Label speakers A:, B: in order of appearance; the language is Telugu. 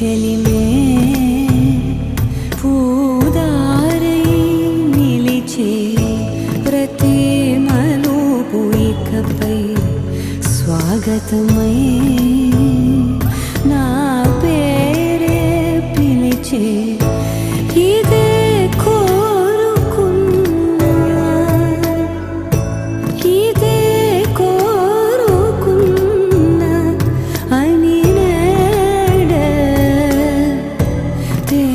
A: చెలిమే పూదారై నిలిచే ప్రతిమలోపు ఇకపై స్వాగతమై నా పేరే పిలిచే